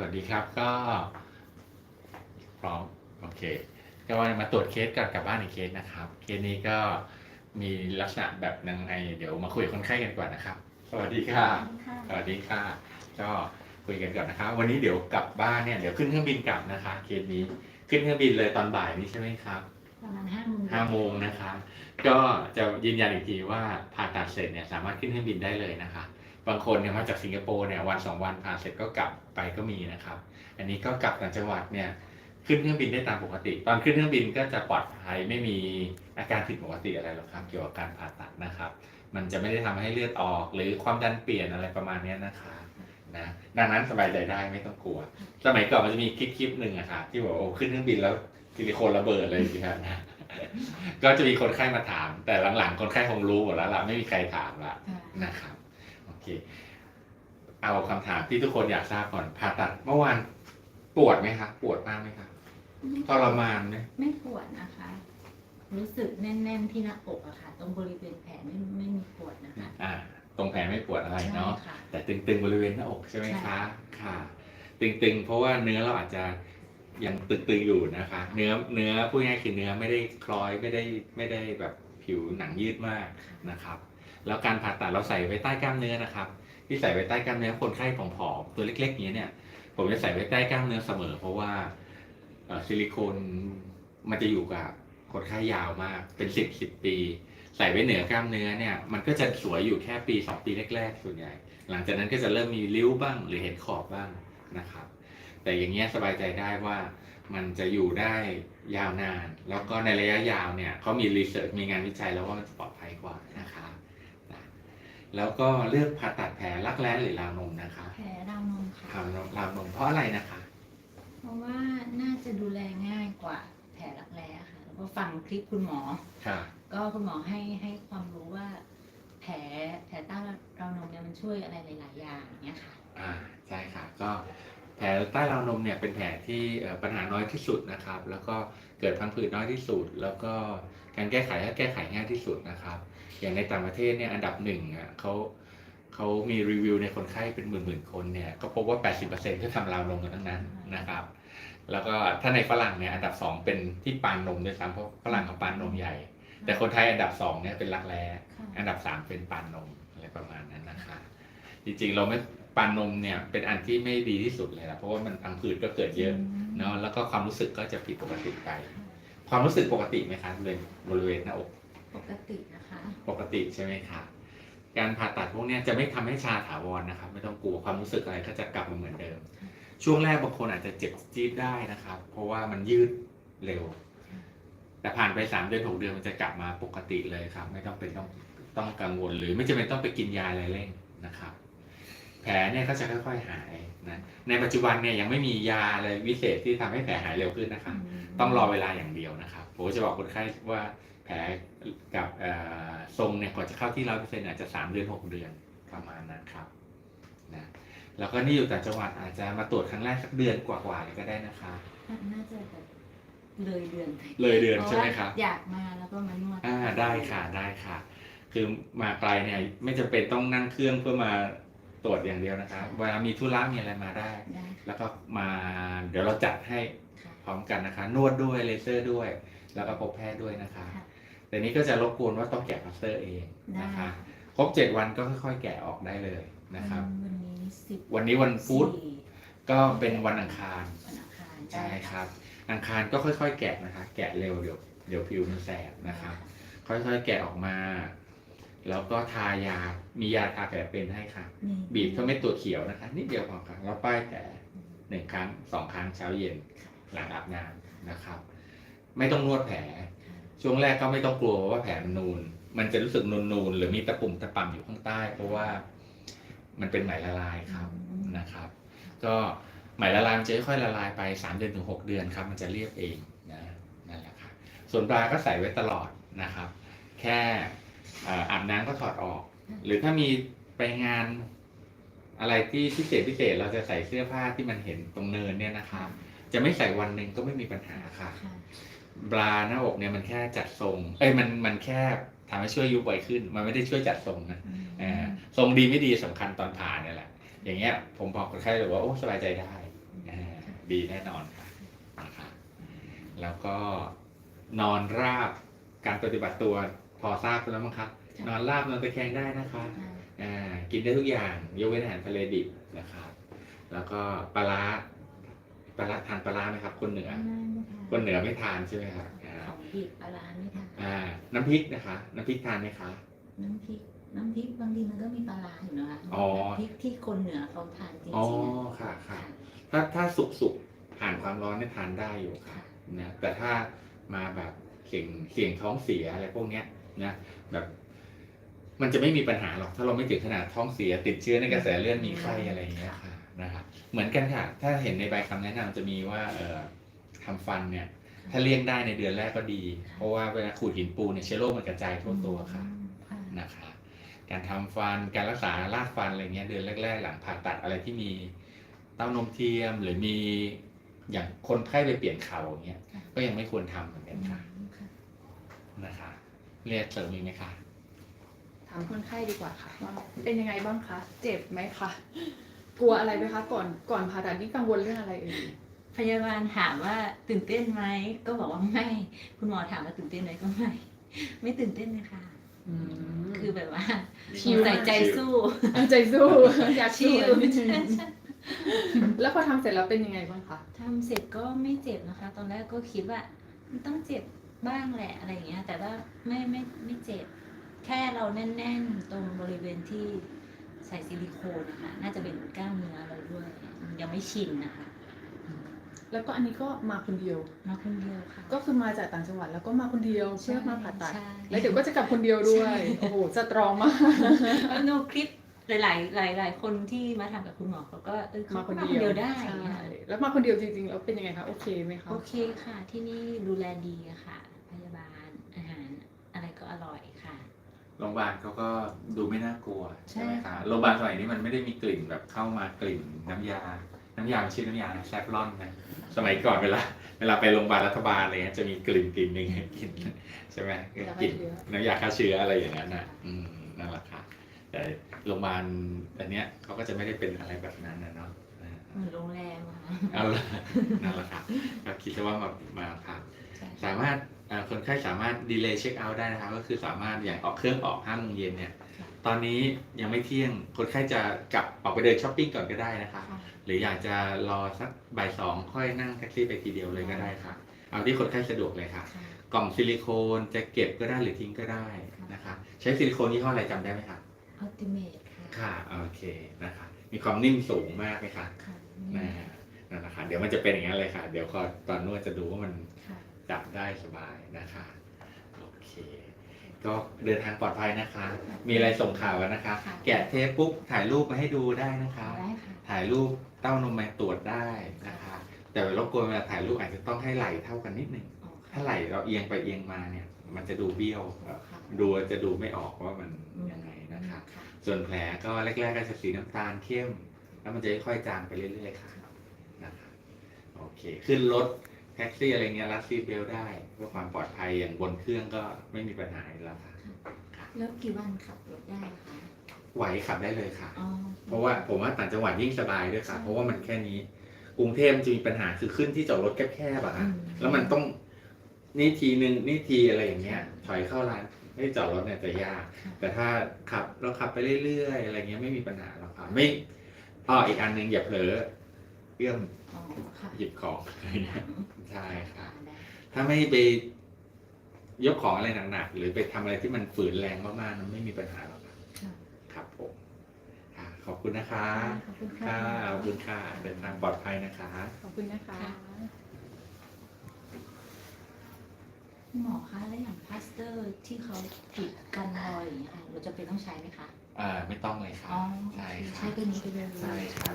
สวัสดีครับก็พร้อมโอเค ก็วันนี้มาตรวจเคสก่อนกลับบ้านอีกเคสนะครับ เคสนี้ก็มีลักษณะแบบนางไอเดี๋ยวมาคุยกับคนไข้กันก่อนนะครับ สวัสดีค่ะ สวัสดีค่ะ ก็คุยกันก่อนนะครับ วันนี้เดี๋ยวกลับบ้านเนี่ยเดี๋ยวขึ้นเครื่องบินกลับนะคะ เคสนี้ขึ้นเครื่องบินเลยตอนบ่ายนี้ใช่ไหมครับประมาณห้าโมงห้าโมงนะคะ ก็จะยืนยันอีกทีว่าผ่าตัดเสร็จเนี่ยสามารถขึ้นเครื่องบินได้เลยนะคะ บางคนเนี่ยมาจากสิงคโปร์เนี่ยวันสองวันผ่านเสร็จก็กลับไปก็มีนะครับ อันนี้ก็กลับต่างจังหวัดเนี่ยขึ้นเครื่องบินได้ตามปกติ ตอนขึ้นเครื่องบินก็จะปลอดภัยไม่มีอาการผิดปกติอะไรหรอกครับ เกี่ยวกับการผ่าตัดนะครับ มันจะไม่ได้ทำให้เลือดออก หรือความดันเปลี่ยนอะไรประมาณนี้นะคะนะดังนั้นสบายใจได้ไม่ต้องกลัว สมัยก่อนมันจะมีคลิปคลิปหนึ่งอะค่ะที่บอกโอ้ขึ้นเครื่องบินแล้วซิลิโคนระเบิดเลยสิครับนะก็จะมีคนไข้มาถาม แต่หลังๆ คนไข้คงรู้หมดแล้วล่ะไม่มีใครถามละนะครับ เคเอาคำถามที่ทุกคนอยากทราบก่อนผ่าตัดเมื่อวานปวดไหมครับปวดมากไหมครับทรมานไหมไม่ปวดนะคะ รู้สึกแน่น ๆ ที่หน้าอกอะค่ะ ตรงบริเวณแผลไม่ไม่มีปวดนะคะอ่า ตรงแผลไม่ปวดอะไรเนาะ ใช่ค่ะ แต่ตึงๆบริเวณหน้าอกใช่ไหมใช่ คะ ค่ะ ตึงๆ เพราะว่าเนื้อเราอาจจะยังตึงๆอยู่นะคะ เนื้อเนื้อพูดง่ายๆคือเนื้อไม่ได้คล้อยไม่ได้ไม่ได้แบบผิวหนังยืดมากนะครับ แล้วการผ่าตัดเราใส่ไว้ใต้กล้ามเนื้อนะครับ ที่ใส่ไว้ใต้กล้ามเนื้อคนไข้ผอมๆตัวเล็กๆนี้เนี่ย ผมจะใส่ไว้ใต้กล้ามเนื้อเสมอ เพราะว่าซิลิโคนมันจะอยู่กับคนไข้ยาวมากเป็นสิบสิบปี ใส่ไว้เหนือกล้ามเนื้อเนี่ย มันก็จะสวยอยู่แค่ปีสองปีแรกๆส่วนใหญ่ หลังจากนั้นก็จะเริ่มมีริ้วบ้าง หรือเห็นขอบบ้างนะครับ แต่อย่างเงี้ยสบายใจได้ว่ามันจะอยู่ได้ยาวนาน แล้วก็ในระยะยาวเนี่ยเขามีรีเสิร์ชมีงานวิจัยแล้วว่ามันปลอดภัยกว่านะคะนะ แล้วก็เลือกผ่าตัดแผลรักแร้หรือราวนมนะคะแผลราวนมค่ะ ราวนมราวนมเพราะอะไรนะคะ เพราะว่าน่าจะดูแลง่ายกว่าแผลรักแร้ค่ะ แล้วก็ฟังคลิปคุณหมอ ค่ะ ก็คุณหมอให้ให้ความรู้ว่า แผลแผลใต้ราวนมเนี่ยมันช่วยอะไรหลาย ๆ อย่างเนี่ยค่ะ อ่าใช่ค่ะ ก็ แผลใต้ราวนมเนี่ยเป็นแผลที่เอ่อปัญหาน้อยที่สุดนะครับ แล้วก็เกิดพังผืดน้อยที่สุด แล้วก็การแก้ไขก็แก้ไขง่ายที่สุดนะครับ อย่างในต่างประเทศเนี่ยอันดับหนึ่งอะเขาเขามีรีวิวในคนไข้เป็นหมื่นๆคนเนี่ยก็พบว่า 80%ก็ทำราวนมกันทั้งนั้นนะครับ แล้วก็ถ้าในฝรั่งเนี่ยอันดับสองเป็นที่ปานนมด้วยซ้ำเพราะฝรั่งเขาปานนมใหญ่ แต่คนไทยอันดับสองเนี่ยเป็นรักแร้ค่ะอันดับสามเป็นปานนมอะไรประมาณนั้นนะคะจริงๆเราไม่ ปานนมเนี่ยเป็นอันที่ไม่ดีที่สุดเลยนะเพราะว่ามันพังผืดก็เกิดเยอะเนาะแล้วก็ความรู้สึกก็จะผิดปกติไป ความรู้สึกปกติไหมคะบริเวณบริเวณหน้าอก ปกตินะคะ ปกติใช่ไหมคะการผ่าตัดพวกเนี้ยจะไม่ทำให้ชาถาวรนะครับ ไม่ต้องกลัวความรู้สึกอะไรก็จะกลับมาเหมือนเดิม ช่วงแรกบางคนอาจจะเจ็บจี๊ดได้นะครับ เพราะว่ามันยืดเร็ว แต่ผ่านไปสามเดือนหกเดือนมันจะกลับมาปกติเลยครับ ไม่ต้องเป็นต้องต้องกังวลหรือไม่จำเป็นต้องไปกินยาอะไรเร่งนะครับ แผลเนี่ยก็จะค่อยๆหายนะในปัจจุบันเนี่ยยังไม่มียาอะไรวิเศษที่ทำให้แผลหายเร็วขึ้นนะครับ ต้องรอเวลาอย่างเดียวนะครับผมจะบอกคนไข้ว่าแผลกับเอ่อทรงเนี่ยก่อนจะเข้าที่ร้อยเปอร์เซ็นต์อาจจะสามเดือนหกเดือนประมาณนั้นครับนะแล้วก็นี่อยู่ต่างจังหวัดอาจจะมาตรวจครั้งแรกสักเดือนกว่าๆเลยก็ได้นะคะน่าจะแบบเลยเดือนไปเลยเดือนพาะใช่ไหมว่าครับอยากมาแล้วก็มานวดอ่าได้ค่ะได้ค่ะ คือมาไกลเนี่ยไม่จำเป็นต้องนั่งเครื่องเพื่อมา ตรวจอย่างเดียวนะครับเวลามีธุระมีอะไรมาได้ ได้แล้วก็มาเดี๋ยวเราจัดให้ค่ะ พร้อมกันนะคะ นวดด้วยเลเซอร์ด้วย แล้วก็พบแพทย์ด้วยนะคะ ค่ะ แต่นี้ก็จะรบกวนว่าต้องแกะพลาสเตอร์เองนะคะ ครบเจ็ดวันก็ค่อยๆ แกะออกได้เลยนะครับ วันนี้สิบวันนี้วันพุธสี่ก็เป็นวันอังคาร วันอังคารใช่ครับ อังคารก็ค่อยๆ แกะนะคะ แกะเร็วเดี๋ยวเดี๋ยวผิวมันแสบนะครับ ค่อยๆ แกะออกมา แล้วก็ทายา มียาทาแผลเป็นให้ค่ะนี่บีบก็ไม่ตัวเขียวนะคะ นิดเดียวพอค่ะแล้วป้ายแผลหนึ่งครั้งสองครั้งเช้าเย็นหลังอาบน้ำนะครับ ไม่ต้องนวดแผล ช่วงแรกก็ไม่ต้องกลัวว่าแผลมันนูน มันจะรู้สึกนูนๆหรือมีตะปุ่มตะป่ำอยู่ข้างใต้ เพราะว่ามันเป็นไหมละลายครับนะครับ ก็ไหมละลายมันจะค่อยๆละลายไปสามเดือนถึงหกเดือนครับ มันจะเรียบเองนะนั่นแหละครับส่วนปลาก็ใส่ไว้ตลอดนะครับ แค่เอ่ออาบน้ำก็ถอดออก หรือถ้ามีไปงานอะไรที่พิเศษพิเศษเราจะใส่เสื้อผ้าที่มันเห็นตรงเนินเนี่ยนะครับ จะไม่ใส่วันหนึ่งก็ไม่มีปัญหาค่ะค่ะบราหน้าอกเนี่ยมันแค่จัดทรง เอ้ยมันมันแค่ทำให้ช่วยยุบไวขึ้น มันไม่ได้ช่วยจัดทรงนะอืมอ่าทรงดีไม่ดีสำคัญตอนผ่าเนี่ยแหละ อย่างเงี้ย ผมบอกคนไข้เลยว่าโอ้สบายใจได้อ่าดีแน่นอนค่ะนะคะแล้วก็นอนราบการปฏิบัติตัว พอทราบแล้วมั้งครับนอนราบนอนตะแคงได้นะคะอ่าอ่ากินได้ทุกอย่างยกเว้นอาหารทะเลดิบนะครับแล้วก็ปลาร้าปลาร้าทานปลาร้าไหมครับ คนเหนือไม่ไม่ทานคนเหนือไม่ทานใช่ไหมครับอ่าของดิบปลาร้าไม่ทานอ่า น้ำพริกนะคะ น้ำพริกทานไหมคะน้ำพริกน้ำพริกบางทีมันก็มีปลาร้าอยู่นะคะอ๋อน้ำพริกที่คนเหนือเขาทานจริงอ๋อๆค่ะนะค่ะถ้าถ้าสุกสุกผ่านความร้อนเนี่ยทานได้อยู่ค่ะนะแต่ถ้ามาแบบ เสี่ยงเสี่ยงท้องเสียอะไรพวกเนี้ยนะแบบมันจะไม่มีปัญหาหรอกถ้าเราไม่ถึงขนาดท้องเสีย ติดเชื้อในกระแสเลือดมีไข้อะไรอย่างเงี้ยค่ะนะครับเหมือนกันค่ะ ถ้าเห็นในใบคำแนะนำจะมีว่าเอ่อทำฟันเนี่ย ถ้าเลี่ยงได้ในเดือนแรกก็ดี เพราะว่าเวลาขูดหินปูนเนี่ยเชื้อโรคมันกระจายทั่วตัวค่ะอืมค่ะนะคะ การทำฟันการรักษารากฟันอะไรเงี้ยเดือนแรก ๆ หลังผ่าตัดอะไรที่มีเต้านมเทียมหรือมีอย่างคนไข้ไปเปลี่ยนเข่าอย่างเงี้ยก็ยังไม่ควรทำเหมือนกันค่ะอืมค่ะ นะคะเรียกเสริมอีกไหมคะ ถามคนไข้ดีกว่าค่ะว่าเป็นยังไงบ้างคะ เจ็บไหมคะ กลัวอะไรไหมคะ ก่อนก่อนผ่าตัดนี่กังวลเรื่องอะไรเอ่ยพยาบาลถามว่าตื่นเต้นไหมก็บอกว่าไม่ คุณหมอถามว่าตื่นเต้นไหมก็ไม่ ไม่ตื่นเต้นเลยค่ะคือแบบว่าชิลใส่ใจสู้เอาใจสู้อยากชิสู้ลใช่ใช่แล้วพอทำเสร็จแล้วเป็นยังไงบ้างคะทำเสร็จก็ไม่เจ็บนะคะ ตอนแรกก็คิดว่ามันต้องเจ็บ บ้างแหละอะไรอย่างเงี้ย แต่ว่าไม่ไม่ไม่เจ็บ แค่เราแน่น ๆ ตรงบริเวณที่ใส่ซิลิโคนนะคะน่าจะเป็นกล้ามเนื้อเราด้วยมันยังไม่ชินนะคะ แล้วก็อันนี้ก็มาคนเดียว มาคนเดียวค่ะ ก็คือมาจากต่างจังหวัดแล้วก็มาคนเดียวเพื่อมาผ่าตัดใช่แล้วเดี๋ยวก็จะกลับคนเดียวด้วยใช่โอ้โหสตรองมากแล้วหนูคลิปหลาย ๆ หลายหลายคนที่มาทำกับคุณหมอเขาก็เออเขามาคนก็เดียวได้ใช่ค่ะ แล้วมาคนเดียวจริงๆแล้วเป็นยังไงคะโอเคไหมคะโอเคค่ะ ที่นี่ดูแลดีอะค่ะ พยาบาลอาหารอะไรก็อร่อยค่ะ โรงพยาบาลเขาก็ดูไม่น่ากลัวใช่ไหมใช่คะค่ะโรงพยาบาลสมัยนี้มันไม่ได้มีกลิ่นแบบเข้ามากลิ่นน้ำยา น้ำยามันชื่อน้ำยาแซฟรอนนะสมัยก่อนเวลาเวลาไปโรงพยาบาลรัฐบาลอะไรเงี้ยจะมีกลิ่นกลิ่นหนึ่งให้กลิ่นใช่ไหมกลิ่นน้ำยาฆ่าเชื้ออะไรอย่างนั้นนะอืมนั่นแหละค่ะแต่โรงพยาบาลอันเนี้ยเขาก็จะไม่ได้เป็นอะไรแบบนั้นนะเนาะอ่า เหมือนโรงแรมอะค่ะ เอาละนั่นแหละค่ะก็คิดซะว่ามามาพักใช่ สามารถอ่าคนไข้สามารถดีเลย์เช็คเอาท์ได้นะคะก็คือสามารถอย่างออกเครื่องออกห้าโมงเย็นเนี่ย ตอนนี้ยังไม่เที่ยง คนไข้จะกลับออกไปเดินช้อปปิ้งก่อนก็ได้นะคะค่ะหรืออยากจะรอสักบ่ายสองค่อยนั่งแท็กซี่ไปทีเดียวเลยก็ได้ค่ะเอาที่คนไข้สะดวกเลยค่ะค่ะ กล่องซิลิโคนจะเก็บก็ได้หรือทิ้งก็ได้นะคะใช้ซิลิโคนยี่ห้ออะไรจำได้ไหมคะ อัลติเมทค่ะค่ะ โอเคนะคะ มีความนิ่มสูงมากไหมคะ ค่ะ นะนั่นนะคะเดี๋ยวมันจะเป็นอย่างนั้นเลยค่ะ เดี๋ยวคอตอนนวดจะดูว่ามันค่ะจับได้สบายนะคะโอเค ก็เดินทางปลอดภัยนะคะ มีอะไรส่งข่าวกันนะคะค่ะแกะเทปปุ๊บถ่ายรูปมาให้ดูได้นะคะ ได้ค่ะ ถ่ายรูปเต้านมมาตรวจได้นะคะ แต่รบกวนเวลาถ่ายรูปอาจจะต้องให้ไหล่เท่ากันนิดนึงอ๋อค่ะถ้าไหล่เราเอียงไปเอียงมาเนี่ย มันจะดูเบี้ยวค่ะดูจะดูไม่ออกว่ามันยังไงนะคะค่ะส่วนแผลก็แรกๆก็จะสีน้ำตาลเข้ม แล้วมันจะค่อยๆจางไปเรื่อยๆค่ะนะคะโอเค ขึ้นรถแท็กซี่อะไรเงี้ยรัดซีทเบลต์ได้เพื่อความปลอดภัยอย่างบนเครื่องก็ไม่มีปัญหาอยู่แล้วค่ะแล้วกี่วันขับรถได้คะไหวขับได้เลยค่ะอ๋อเพราะว่าผมว่าต่างจังหวัดยิ่งสบายด้วยค่ะใช่เพราะว่ามันแค่นี้ กรุงเทพจะมีปัญหาคือขึ้นที่จอดรถแคบๆอะอืค่ะมแล้วมันต้องนี่ทีหนึ่งนี่ทีอะไรอย่างเงี้ย ถอยเข้าร้านให้จอดรถเนี่ยจะยากค่ะแต่ถ้าขับเราขับไปเรื่อยๆอะไรเงี้ยไม่มีปัญหาหรอกค่ะไม่ อ้ออีกอันหนึ่งอย่าเผลอเอื้อมอ๋อค่ะหยิบของอะไรเงี้ยใช่ค่ะ ได้ถ้าไม่ไปยกของอะไรหนักๆหรือไปทำอะไรที่มันฝืนแรงมากๆมันไม่มีปัญหาหรอกค่ะค่ะครับผมค่ะขอบคุณนะคะขอบคุณค่ะค่ะขอบคุณค่ะเดินทางปลอดภัยนะคะ ขอบคุณนะคะคุณหมอคะแล้วอย่างพลาสเตอร์ที่เขาปิดกันรอยอย่างเงี้ยค่ะเราจะเป็นต้องใช้ไหมคะ อ่าไม่ต้องเลยค่ะอ๋อใช่ค่ะใช้ตัวนี้ไปเลยใช่ค่ะ